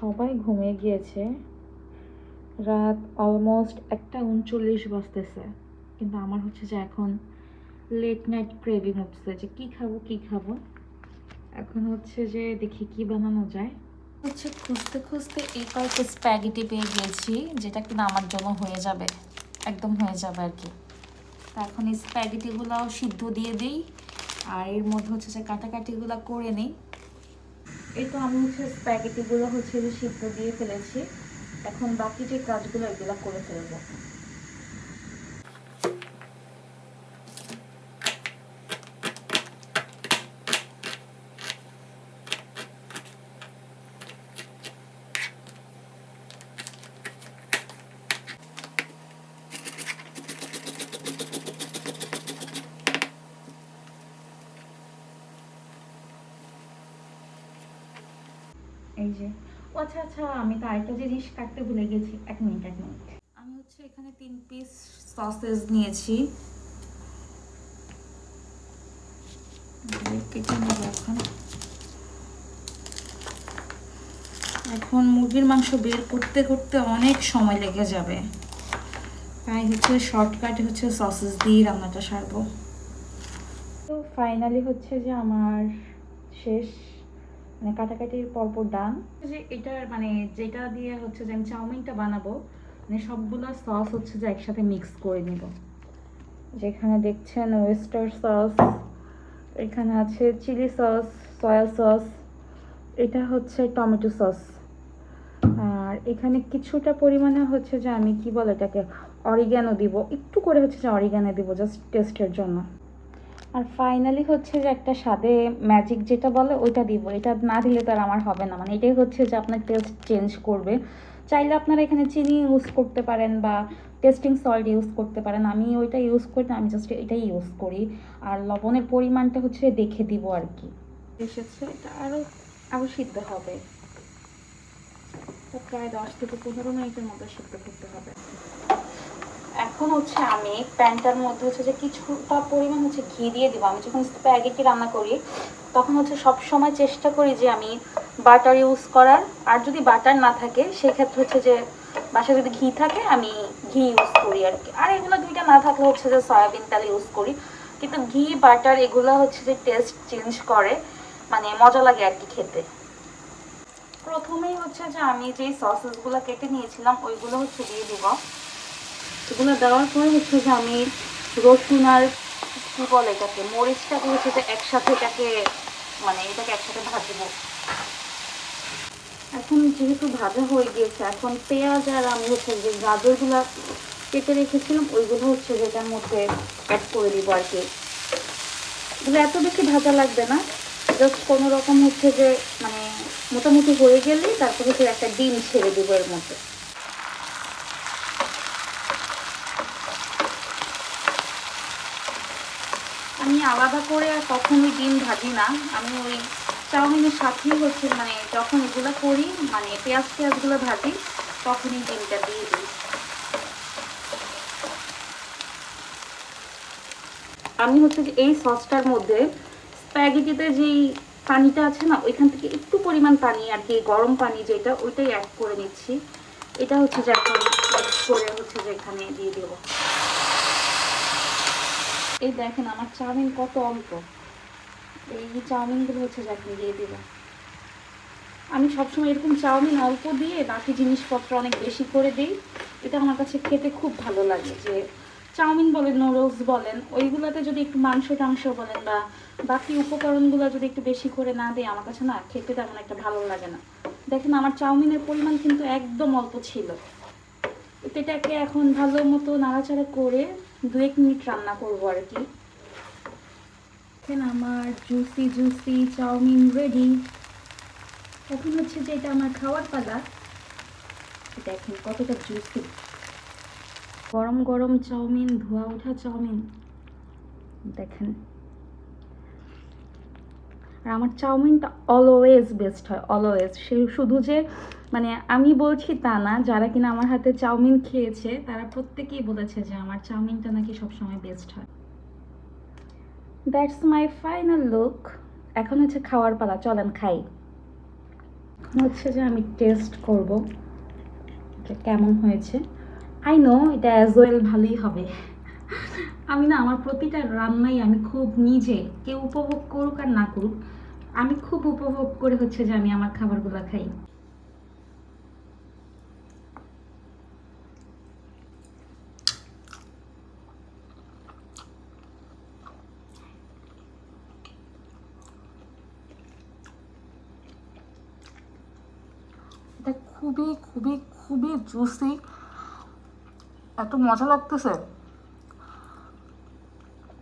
সবাই ঘুমিয়ে গিয়েছে। রাত অলমোস্ট একটা উনচল্লিশ বাজতেছে। কিন্তু আমার হচ্ছে যে এখন লেট নাইট ক্রেভিং উঠছে যে কি খাব কি খাব। এখন হচ্ছে যে দেখি কি বানানো যায়। হচ্ছে খুঁজতে খুঁজতে এই কয়েকটা স্প্যাগেটি পেয়ে গিয়েছি, যেটা কিনা আমার জন্য হয়ে যাবে। একদম হয়ে যাবে আর কি। তো এখন এই স্প্যাগেটিগুলোও সিদ্ধ দিয়ে দিই। আর এর মধ্যে হচ্ছে যে কাটাকাটিগুলো করে নিই। এই তো আমি হচ্ছে স্প্যাগেটিগুলো হচ্ছে সিদ্ধ দিয়ে ফেলেছি। এখন বাকি যে কাজগুলো, এগুলো করে ফেলব। এই যে ও আচ্ছা আচ্ছা আমি তো আরেকটা জিনিস কাটতে ভুলে গেছি। এক মিনিট এক মিনিট। আমি হচ্ছে এখানে তিন পিস সসেজ নিয়েছি। এখন। এখন মুরগির মাংস বের করতে করতে অনেক সময় লেগে যাবে। তাই হচ্ছে শর্টকাটে হচ্ছে সসেস দিয়ে রান্নাটা সারবো। তো ফাইনালি হচ্ছে যে আমার শেষ মানে কাটাকাটির পরপর ডান যে এটার মানে যেটা দিয়ে হচ্ছে যে আমি চাউমিনটা বানাবো মানে সবগুলো সস হচ্ছে যে একসাথে মিক্স করে নিব। যেখানে দেখছেন ওয়েস্টার সস এখানে আছে চিলি সস সয়া সস এটা হচ্ছে টমেটো সস আর এখানে কিছুটা পরিমাণে হচ্ছে যে আমি কি বলে এটাকে অরিগ্যানো দিব। একটু করে হচ্ছে যে অরিগ্যানো দিব জাস্ট টেস্টের জন্য। আর ফাইনালি হচ্ছে যে একটা স্বাদে ম্যাজিক যেটা বলে, ওইটা দিব। এটা না দিলে তো আর আমার হবে না। মানে এটাই হচ্ছে যে আপনার টেস্ট চেঞ্জ করবে। চাইলে আপনারা এখানে চিনি ইউজ করতে পারেন বা টেস্টিং সল্ট ইউজ করতে পারেন। আমি ওইটা ইউজ করি না, আমি জাস্ট এটাই ইউজ করি। আর লবণের পরিমাণটা হচ্ছে দেখে দিব আর কি। এসেছে, এটা আরও আরও সিদ্ধ হবে। প্রায় দশ থেকে পনেরো মিনিটের মতো সিদ্ধ করতে হবে। এখন হচ্ছে আমি প্যানটার মধ্যে হচ্ছে যে কিছুটা পরিমাণ হচ্ছে ঘি দিয়ে দিব। আমি যখন স্প্যাগেটি রান্না করি, তখন হচ্ছে সব সময় চেষ্টা করি যে আমি বাটার ইউজ করার। আর যদি বাটার না থাকে, সেক্ষেত্রে হচ্ছে যে বাসায় যদি ঘি থাকে, আমি ঘি ইউজ করি আর কি। আর এগুলো দুইটা না থাকলে হচ্ছে যে সয়াবিন তেল ইউজ করি। কিন্তু ঘি, বাটার এগুলো হচ্ছে যে টেস্ট চেঞ্জ করে মানে মজা লাগে আর কি খেতে। প্রথমেই হচ্ছে যে আমি যেই সসেসগুলো কেটে নিয়েছিলাম, ওইগুলো হচ্ছে দিয়ে দিব। এগুলো দেওয়ার পরে হচ্ছে যে আমি রসুন আর কি বলে এটাকে, মরিচটাকে হচ্ছে যে একসাথে এটাকে মানে এটাকে একসাথে ভাজবো। এখন যেহেতু ভাজা হয়ে গিয়েছে, এখন পেঁয়াজ আর আমি হচ্ছে যে গাজরগুলো কেটে রেখেছিলাম, ওইগুলো হচ্ছে যে এটার মধ্যে অ্যাড করে দিব আর কি। এগুলো এত বেশি ভাজা লাগবে না জাস্ট কোনো রকম হচ্ছে যে মানে মোটামুটি হয়ে গেলেই তারপরে হচ্ছে একটা ডিম ছেড়ে দেবো এর মধ্যে। আমি আলাদা করে আর কখনোই ডিম ভাজি না। আমি ওই চাউমিনের সাথেই হচ্ছে মানে যখন এগুলো করি মানে পেঁয়াজ পেঁয়াজগুলো ভাজি, তখনই ডিমটা দিয়ে দিই। আমি হচ্ছে যে এই সসটার মধ্যে স্প্যাগেটিতে যেই পানিটা আছে না, ওইখান থেকে একটু পরিমাণ পানি আর কি, গরম পানি যেটা, ওইটাই অ্যাড করে নিচ্ছি। এটা হচ্ছে যে এখন করে হচ্ছে যে এখানে দিয়ে দেবো। এই দেখেন আমার চাউমিন কত অল্প। এই চাউমিনগুলো হচ্ছে যে এখন দিয়ে দেবো। আমি সবসময় এরকম চাউমিন অল্প দিয়ে বাকি জিনিসপত্র অনেক বেশি করে দিই। এটা আমার কাছে খেতে খুব ভালো লাগে যে চাউমিন বলেন নুডলস বলেন, ওইগুলোতে যদি একটু মাংস টাংস বলেন বা বাকি উপকরণগুলো যদি একটু বেশি করে না দিই, আমার কাছে না খেতে তেমন একটা ভালো লাগে না। দেখেন আমার চাউমিনের পরিমাণ কিন্তু একদম অল্প ছিল। এটাকে এখন ভালো মতো নাড়াচাড়া করে দু এক মিনিট রান্না করব আর কি। আমার জুসি জুসি চাউমিন রেডি এখন হচ্ছে যে এটা আমার খাওয়ার পালা। দেখেন কতটা জুসি গরম গরম চাউমিন, ধোয়া ওঠা চাউমিন। দেখেন। আর আমার চাউমিনটা অলওয়েজ বেস্ট হয় অলওয়েজ সে শুধু যে মানে আমি বলছি তা না, যারা কিনা আমার হাতে চাউমিন খেয়েছে, তারা প্রত্যেকেই বলেছে যে আমার চাউমিনটা নাকি সবসময় বেস্ট হয়। দ্যাটস মাই ফাইনাল লুক এখন হচ্ছে খাওয়ার পালা, চলেন খাই। এখন হচ্ছে যে আমি টেস্ট করব, যে কেমন হয়েছে। আই নো এটা অ্যাজ ওয়েল ভালোই হবে। আমি না, আমার প্রতিটা রান্নাই আমি খুব নিজে, কেউ উপভোগ করুক আর না করুক আমি খুব উপভোগ করে হচ্ছে যে আমি আমার খাবারগুলো খাই। এটা খুবই খুবই খুবই জুসি এত মজা লাগতেছে।